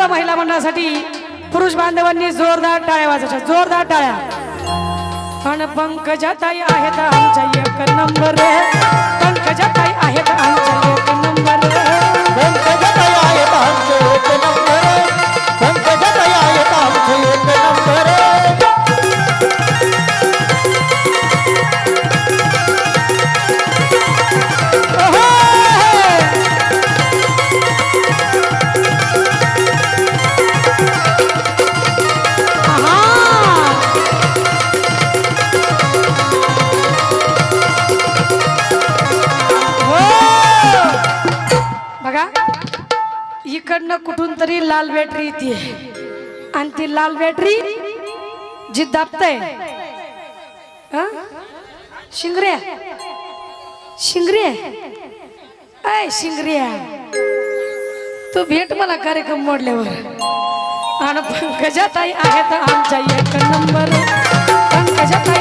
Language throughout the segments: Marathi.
सर्व महिला मंडळासाठी पुरुष बांधवांनी जोरदार टाळ्या वाजायच्या जोरदार टाळ्या. पण पंकजाताई आहेत आमच्या एक नंबर पंकजाताई आहेत आमच्या एक नंबर इकडनं कुठून तरी लाल बॅटरी येते आणि ती लाल बॅटरी जी दाबतय शिंगऱ्या. शिंगऱ्या. अय शिंगऱ्या. तू भेट मला कार्यक्रम मोडल्यावर. आणि पंकजाताई आहेत आमच्या एक नंबर. पंकजाताई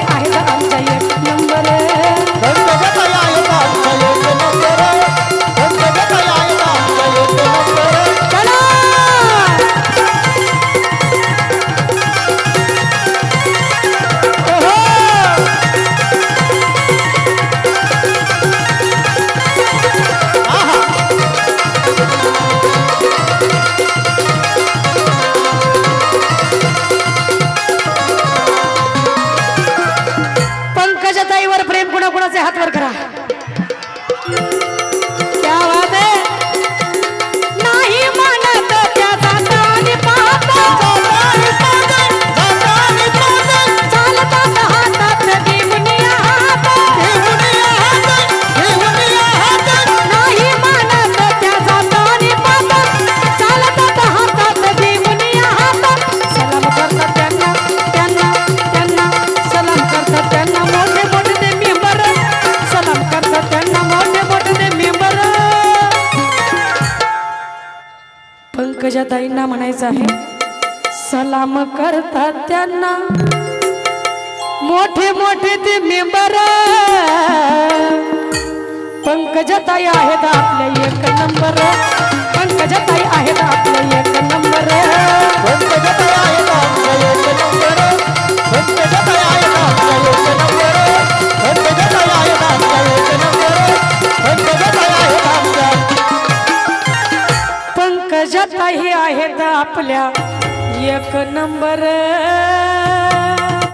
पंकजाताईंना म्हणायचं आहे सलाम करतात त्यांना. मोठे मोठे ते मेंबर पंकजताई आहेत आपल्या एक नंबर. पंकजताई आहेत ताई आहेत आपल्या. एक नंबर.